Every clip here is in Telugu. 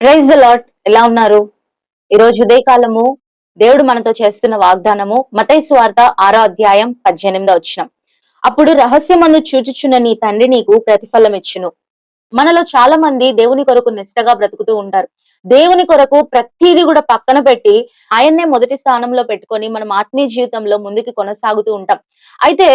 ప్రైజ్ లాట్ ఎలా ఉన్నారు? ఈ రోజు ఉదయకాలము దేవుడు మనతో చేస్తున్న వాగ్దానము మతై స్వార్థ ఆరో అధ్యాయం పద్దెనిమిదో వచ్చిన అప్పుడు రహస్యమందు చూచుచున్న నీ తండ్రి నీకు ప్రతిఫలం ఇచ్చును మనలో చాలా మంది దేవుని కొరకు నిష్టగా బ్రతుకుతూ ఉంటారు. దేవుని కొరకు ప్రతిదీ కూడా పక్కన పెట్టి ఆయన్నే మొదటి స్థానంలో పెట్టుకొని మనం ఆత్మీయ జీవితంలో ముందుకు కొనసాగుతూ ఉంటాం. అయితే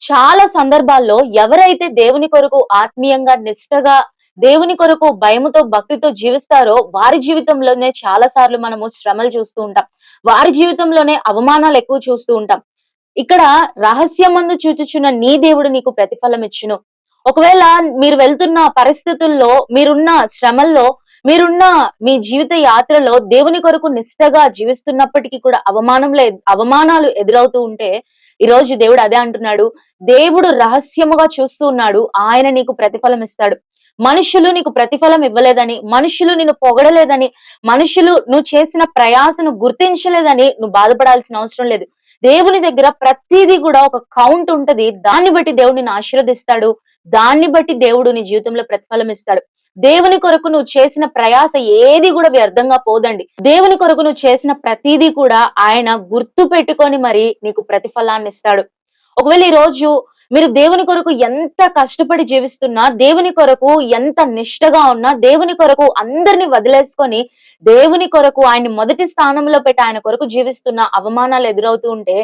చాలా సందర్భాల్లో ఎవరైతే దేవుని కొరకు ఆత్మీయంగా నిష్టగా దేవుని కొరకు భయముతో భక్తితో జీవిస్తారో వారి జీవితంలోనే చాలా సార్లు మనము శ్రమలు చూస్తూ ఉంటాం. వారి జీవితంలోనే అవమానాలు ఎక్కువ చూస్తూ ఉంటాం. ఇక్కడ రహస్యమందు చూచుచున్న నీ దేవుడు నీకు ప్రతిఫలం ఇచ్చును. ఒకవేళ మీరు వెళ్తున్న పరిస్థితుల్లో మీరున్న శ్రమల్లో మీరున్న మీ జీవిత యాత్రలో దేవుని కొరకు నిష్టగా జీవిస్తున్నప్పటికీ కూడా అవమానంలో అవమానాలు ఎదురవుతూ ఉంటే ఈ రోజు దేవుడు అదే అంటున్నాడు. దేవుడు రహస్యముగా చూస్తూ ఉన్నాడు. ఆయన నీకు ప్రతిఫలం ఇస్తాడు. మనుషులు నీకు ప్రతిఫలం ఇవ్వలేదని మనుషులు నిన్ను పొగడలేదని మనుషులు నువ్వు చేసిన ప్రయాసను గుర్తించలేదని నువ్వు బాధపడాల్సిన అవసరం లేదు. దేవుని దగ్గర ప్రతిదీ కూడా ఒక కౌంట్ ఉంటది. దాన్ని బట్టి దేవుడు నిన్ను ఆశీర్వదిస్తాడు. దాన్ని బట్టి దేవుడు నీ జీవితంలో ప్రతిఫలం ఇస్తాడు. దేవుని కొరకు నువ్వు చేసిన ప్రయాస ఏది కూడా వ్యర్థంగా పోదండి. దేవుని కొరకు నువ్వు చేసిన ప్రతిదీ కూడా ఆయన గుర్తు పెట్టుకొని మరి నీకు ప్రతిఫలాన్ని ఇస్తాడు. ఒకవేళ ఈ రోజు మీరు దేవుని కొరకు ఎంత కష్టపడి జీవిస్తున్నా దేవుని కొరకు ఎంత నిష్టగా ఉన్నా దేవుని కొరకు అందరిని వదిలేసుకొని దేవుని కొరకు ఆయన మొదటి స్థానంలో పెట్టి ఆయన కొరకు జీవిస్తున్న అవమానాలు ఎదురవుతూ ఉంటే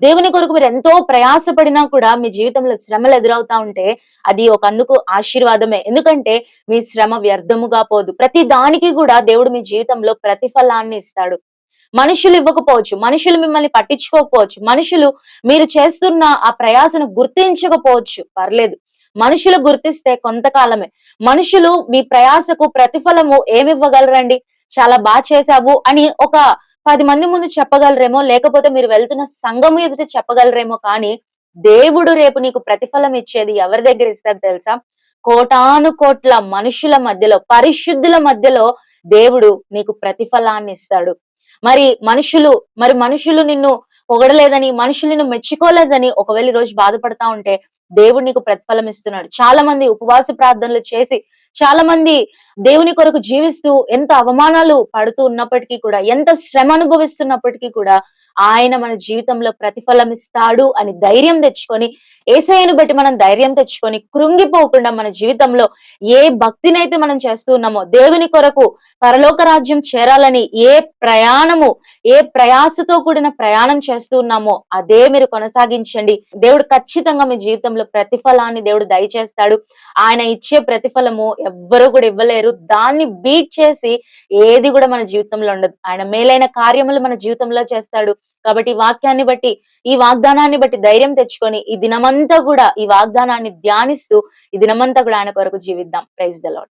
దేవుని కొరకు మీరు ఎంతో ప్రయాసపడినా కూడా మీ జీవితంలో శ్రమలు ఎదురవుతా ఉంటే అది ఒక అందుకు ఆశీర్వాదమే. ఎందుకంటే మీ శ్రమ వ్యర్థముగా పోదు. ప్రతి దానికి కూడా దేవుడు మీ జీవితంలో ప్రతిఫలాన్ని ఇస్తాడు. మనుషులు ఇవ్వకపోవచ్చు మనుషులు మిమ్మల్ని పట్టించుకోకపోవచ్చు మనుషులు మీరు చేస్తున్న ఆ ప్రయాసను గుర్తించకపోవచ్చు పర్లేదు. మనుషులు గుర్తిస్తే కొంతకాలమే. మనుషులు మీ ప్రయాసకు ప్రతిఫలము ఏమివ్వగలరండి? చాలా బాగా చేశావు అని ఒక పది మంది ముందు చెప్పగలరేమో లేకపోతే మీరు వెళ్తున్న సంఘం ఎదుట చెప్పగలరేమో కానీ దేవుడు రేపు నీకు ప్రతిఫలం ఇచ్చేది ఎవరి దగ్గర ఇస్తారు తెలుసా? కోటాను కోట్ల మనుషుల మధ్యలో పరిశుద్ధుల మధ్యలో దేవుడు నీకు ప్రతిఫలాన్ని ఇస్తాడు. మరి మనుషులు మరి మనుషులు నిన్ను పొగడలేదని మనుషులు నిన్ను మెచ్చుకోలేదని ఒకవేళ ఈ రోజు బాధపడతా ఉంటే దేవుడు నీకు ప్రతిఫలం ఇస్తున్నాడు. చాలా మంది ఉపవాస ప్రార్థనలు చేసి చాలా మంది దేవుని కొరకు జీవిస్తూ ఎంత అవమానాలు పడుతూ ఉన్నప్పటికీ కూడా ఎంత శ్రమ అనుభవిస్తున్నప్పటికీ కూడా ఆయన మన జీవితంలో ప్రతిఫలం ఇస్తాడు అని ధైర్యం తెచ్చుకొని ఏసయ్యను బట్టి మనం ధైర్యం తెచ్చుకొని కృంగిపోకుండా మన జీవితంలో ఏ భక్తినైతే మనం చేస్తున్నామో దేవుని కొరకు పరలోక రాజ్యం చేరాలని ఏ ప్రయాణము ఏ ప్రయాసతో కూడిన ప్రయాణం చేస్తున్నామో అదే మీరు కొనసాగించండి. దేవుడు ఖచ్చితంగా మీ జీవితంలో ప్రతిఫలాన్ని దేవుడు దయచేస్తాడు. ఆయన ఇచ్చే ప్రతిఫలము ఎవ్వరూ కూడా ఇవ్వలేరు. దాన్ని బీట్ చేసి ఏది కూడా మన జీవితంలో ఉండదు. ఆయన మేలైన కార్యములు మన జీవితంలో చేస్తాడు. కాబట్టి ఈ వాక్యాన్ని బట్టి ఈ వాగ్దానాన్ని బట్టి ధైర్యం తెచ్చుకొని ఈ దినమంతా కూడా ఈ వాగ్దానాన్ని ధ్యానిస్తూ ఈ దినమంతా కూడా ఆయన కొరకు జీవిద్దాం. Praise the lord